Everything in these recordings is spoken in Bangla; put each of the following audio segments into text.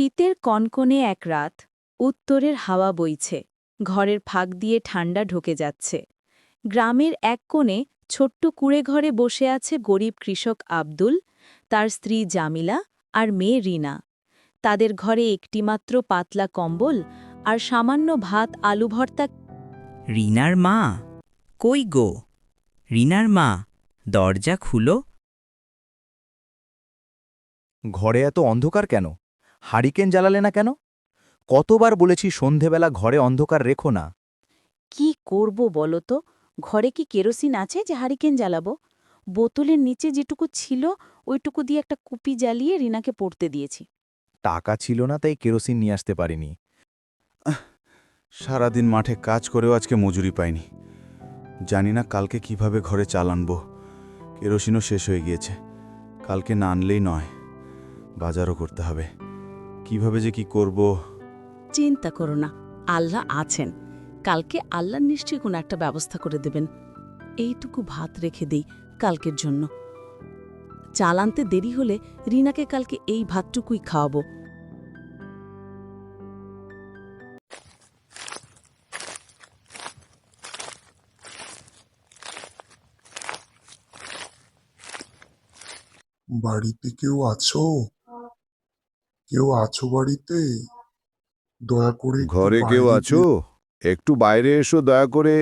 শীতের কনকনে এক রাত উত্তরের হাওয়া বইছে ঘরের ফাঁক দিয়ে ঠান্ডা ঢোকে যাচ্ছে। গ্রামের এক কোণে ছোট্ট কুড়ে ঘরে বসে আছে গরিব কৃষক আব্দুল তার স্ত্রী জামিলা আর মেয়ে রিনা। তাদের ঘরে একটিমাত্র পাতলা কম্বল আর সামান্য ভাত আলু ভর্তা রিনার মা? কই গো? রিনার মা দরজা খুলো। ঘরে এত অন্ধকার কেন? হারিকেন জ্বালালে না কেন? কতবার বলেছি সন্ধেবেলা ঘরে অন্ধকার রেখো না। কি করব বলো তো? ঘরে কি কেরোসিন আছে যে হারিকেন জ্বালাবো? বোতলের নিচে যেটুকু ছিল ওইটুকু দিয়ে একটা কুপি জ্বালিয়ে রিনাকে পড়তে দিয়েছি। টাকা ছিল না তাই কেরোসিন নিয়ে আসতে পারিনি। সারাদিন মাঠে কাজ করেও আজকে মজুরি পাইনি। জানি না কালকে কীভাবে ঘরে চাল আনব। কেরোসিনও শেষ হয়ে গিয়েছে। কালকে না আনলেই নয়। বাজারও করতে হবে। কীভাবে যে কি করব? চিন্তা করো না আল্লাহ আছেন। কালকে আল্লাহ নিশ্চয়ই কোনো একটা ব্যবস্থা করে দেবেন। এইটুকু ভাত রেখে দেই কালকের জন্য। চাল আনতে দেরি হলে রিনাকে কালকে এই ভাতটুকুই খাওয়াবো। বাড়িতে কেউ আছো? কেউ আছো বাড়িতে? দয়া করে একটু ঘরে কেউ বাইরে আছো? একটু বাইরে এসো দয়া করে।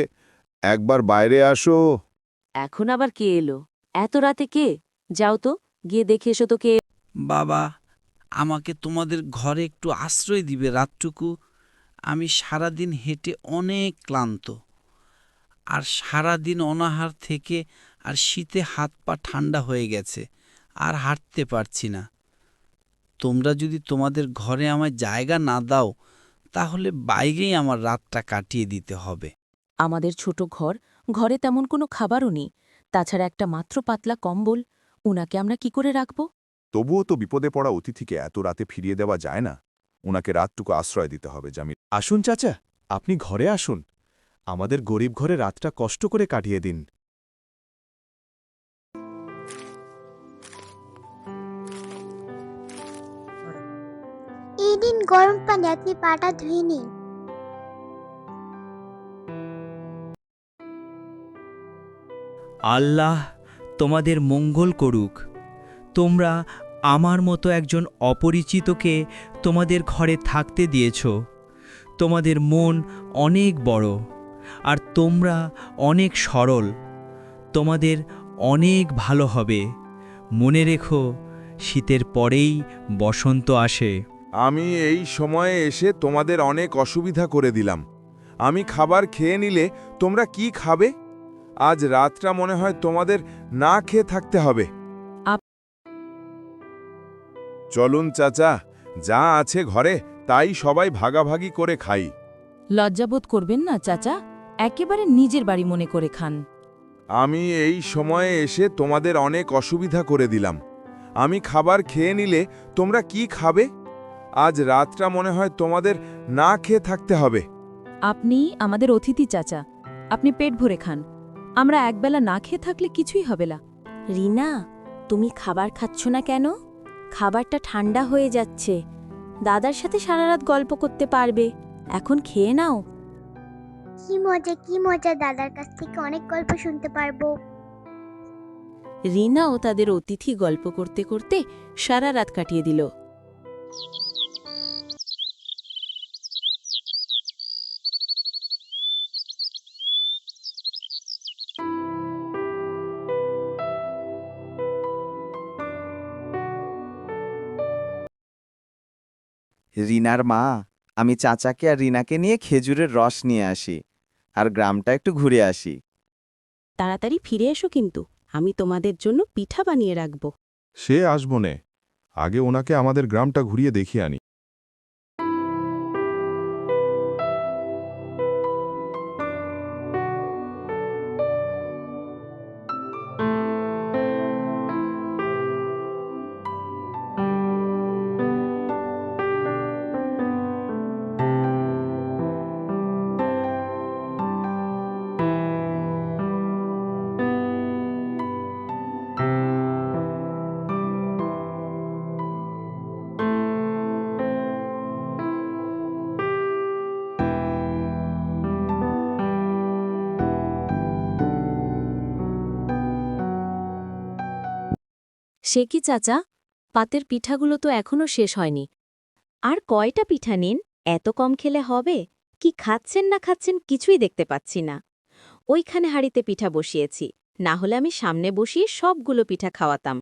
একবার বাইরে আসো। এখন আবার কে এলো? এত রাতে কে? যাও তো গিয়ে দেখে এসো তো কে বাবা আমাকে তোমাদের ঘরে একটু আশ্রয় দিবে রাতটুকু। আমি সারাদিন হেঁটে অনেক ক্লান্ত। আর সারাদিন অনাহার থেকে আর শীতে হাত পা ঠান্ডা হয়ে গেছে। আর হাঁটতে পারছি না। তোমরা যদি তোমাদের ঘরে আমায় জায়গা না দাও তাহলে বাইরেই আমার রাতটা কাটিয়ে দিতে হবে। আমাদের ছোট ঘর ঘরে তেমন কোনো খাবারও নেই। তাছাড়া একটা মাত্র পাতলা কম্বল উনাকে আমরা কি করে রাখব? তবুও তো বিপদে পড়া অতিথিকে এত রাতে ফিরিয়ে দেওয়া যায় না। ওনাকে রাতটুকু আশ্রয় দিতে হবে জামিল। আসুন চাচা আপনি ঘরে আসুন। আমাদের গরিব ঘরে রাতটা কষ্ট করে কাটিয়ে দিন। এই গরম পানি আপনি পাটা ধুয়ে নিন। আল্লাহ তোমাদের মঙ্গল করুক। তোমরা আমার মতো একজন অপরিচিতকে তোমাদের ঘরে থাকতে দিয়েছ। তোমাদের মন অনেক বড়, আর তোমরা অনেক সরল। তোমাদের অনেক ভালো হবে। মনে রেখো, শীতের পরেই বসন্ত আসে। আমি এই সময়ে এসে তোমাদের অনেক অসুবিধা করে দিলাম। আমি খাবার খেয়ে নিলে তোমরা কি খাবে? আজ রাতটা মনে হয় তোমাদের না খেয়ে থাকতে হবে। চলুন চাচা যা আছে ঘরে তাই সবাই ভাগাভাগি করে খাই। লজ্জাবোধ করবেন না চাচা একেবারে নিজের বাড়ি মনে করে খান। আমি এই সময়ে এসে তোমাদের অনেক অসুবিধা করে দিলাম। আমি খাবার খেয়ে নিলে তোমরা কি খাবে? আজ রাতটা মনে হয় তোমাদের না খেয়ে থাকতে হবে। আপনি আমাদের অতিথি চাচা। আপনি পেট ভরে খান। আমরা একবেলা না খেয়ে থাকলে কিছুই হবে না। রিনা তুমি খাবার খাচ্ছ না কেন? খাবারটা ঠান্ডা হয়ে যাচ্ছে। দাদার সাথে সারা রাত গল্প করতে পারবে। এখন খেয়ে নাও। কি মজা কি মজা দাদার কাছ থেকে অনেক গল্প শুনতে পারব। রিনা ও তাদের অতিথি গল্প করতে করতে সারা রাত কাটিয়ে দিল। রিনার মা আমি চাচাকে আর রিনাকে নিয়ে খেজুরের রস নিয়ে আসি আর গ্রামটা একটু ঘুরে আসি। তাড়াতাড়ি ফিরে এসো কিন্তু আমি তোমাদের জন্য পিঠা বানিয়ে রাখব। সে আসবনে আগে ওনাকে আমাদের গ্রামটা ঘুরিয়ে দেখিয়ে আনি। সে কি চাচা? পাতের পিঠাগুলো তো এখনও শেষ হয়নি। আর কয়টা পিঠা নিন? এত কম খেলে হবে? কি খাচ্ছেন না খাচ্ছেন কিছুই দেখতে পাচ্ছি না। ওইখানে হাড়িতে পিঠা বসিয়েছি। না হলে আমি সামনে বসিয়ে সবগুলো পিঠা খাওয়াতাম।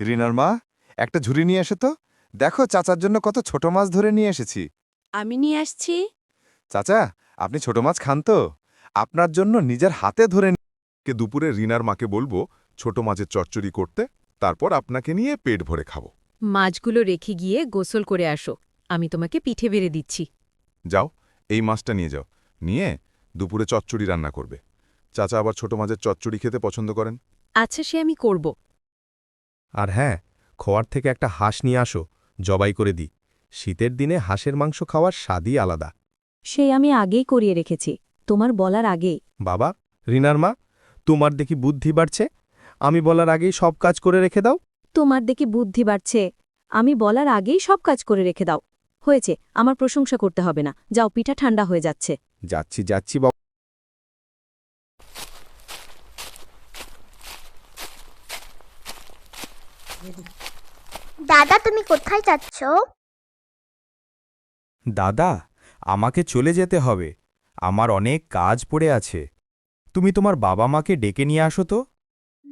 রিনার মা একটা ঝুড়ি নিয়ে এসে তো। দেখো চাচার জন্য কত ছোট মাছ ধরে নিয়ে এসেছি। আমি নিয়ে আসছি। চাচা আপনি ছোট মাছ খান তো। আপনার জন্য নিজের হাতে ধরে কে দুপুরে রিনার মাকে বলব ছোট মাছের চচ্চড়ি করতে তারপর আপনাকে নিয়ে পেট ভরে খাব। মাছগুলো রেখে গিয়ে গোসল করে আসো। আমি তোমাকে পিঠে বেড়ে দিচ্ছি। যাও এই মাছটা নিয়ে যাও। নিয়ে দুপুরে চচ্চড়ি রান্না করবে। চাচা আবার ছোট মাছের চচ্চড়ি খেতে পছন্দ করেন? আচ্ছা সে আমি করব। আর হ্যাঁ খোয়ার থেকে একটা হাঁস নিয়ে আসো জবাই করে দিই। শীতের দিনে হাঁসের মাংস খাওয়ার স্বাদই আলাদা। সেই আমি আগেই করিয়ে রেখেছি। তোমার বলার আগেই। বাবা রিনার মা তোমার দেখি বুদ্ধি বাড়ছে? আমি বলার আগেই সব কাজ করে রেখে দাও। তোমার দেখি বুদ্ধি বাড়ছে। আমি বলার আগেই সব কাজ করে রেখে দাও। হয়েছে আমার প্রশংসা করতে হবে না। যাও পিঠা ঠান্ডা হয়ে যাচ্ছে। যাচ্ছি যাচ্ছি বাবা। দাদা তুমি কোথায় যাচ্ছ? দাদা আমাকে চলে যেতে হবে। আমার অনেক কাজ পড়ে আছে। তুমি তোমার বাবা মাকে ডেকে নিয়ে আসো তো।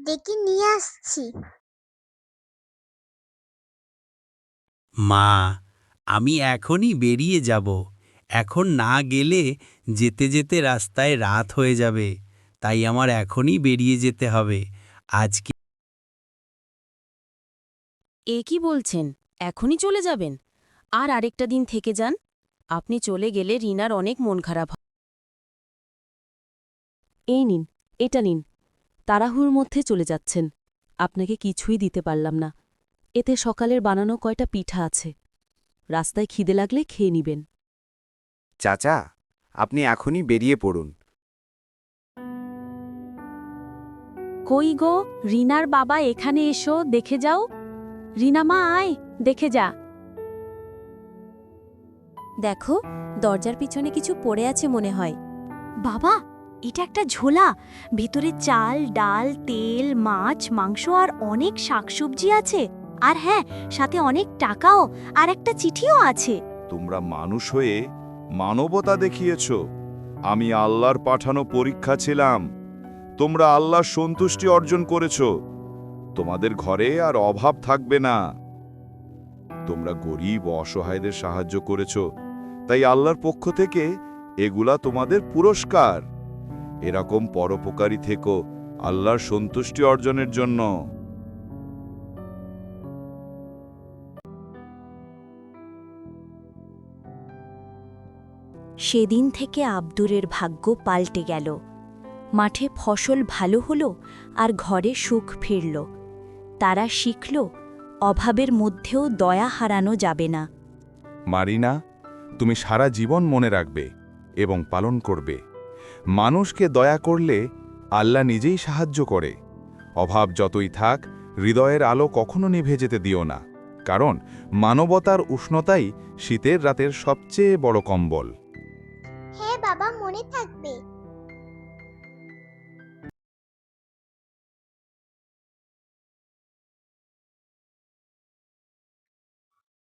ডেকে নিয়ে আসছি। মা আমি এখনই বেরিয়ে যাব। এখন না গেলে যেতে যেতে রাস্তায় রাত হয়ে যাবে। তাই আমার এখনই বেরিয়ে যেতে হবে। আজকে এ কি বলছেন? এখনই চলে যাবেন? আর আরেকটা দিন থেকে যান। আপনি চলে গেলে রিনার অনেক মন খারাপ হয়। এই নিন এটা নিন। তাড়াহুর মধ্যে চলে যাচ্ছেন। আপনাকে কিছুই দিতে পারলাম না। এতে সকালের বানানো কয়টা পিঠা আছে? রাস্তায় খিদে লাগলে খেয়ে নিবেন। চাচা আপনি এখনই বেরিয়ে পড়ুন। কই গো রিনার বাবা এখানে এসো দেখে যাও। রিনা মা আয় দেখে যা। দেখো দরজার পিছনে কিছু পড়ে আছে মনে হয়। বাবা এটা একটা ঝোলা। ভেতরে চাল, ডাল, তেল, মাছ, মাংস আর অনেক শাকসবজি আছে। আর হ্যাঁ সাথে অনেক টাকাও আর একটা চিঠিও আছে। তোমরা মানুষ হয়ে মানবতা দেখিয়েছ। আমি আল্লাহর পাঠানো পরীক্ষা ছিলাম। তোমরা আল্লাহর সন্তুষ্টি অর্জন করেছ। তোমাদের ঘরে আর অভাব থাকবে না। তোমরা গরিব, অসহায়দের সাহায্য করেছ। তাই আল্লাহর পক্ষ থেকে এগুলা তোমাদের পুরস্কার। এরকম পরোপকারী থেকো আল্লাহর সন্তুষ্টি অর্জনের জন্য। সেদিন থেকে আব্দুরের ভাগ্য পাল্টে গেল। মাঠে ফসল ভালো হলো আর ঘরে সুখ ফিরল। তারা শিখল অভাবের মধ্যেও দয়া হারানো যাবে না। মারিনা তুমি সারা জীবন মনে রাখবে এবং পালন করবে। মানুষকে দয়া করলে আল্লাহ নিজেই সাহায্য করে। অভাব যতই থাক, হৃদয়ের আলো কখনো নিভে যেতে দিও না। কারণ মানবতার উষ্ণতাই শীতের রাতের সবচেয়ে বড় কম্বল।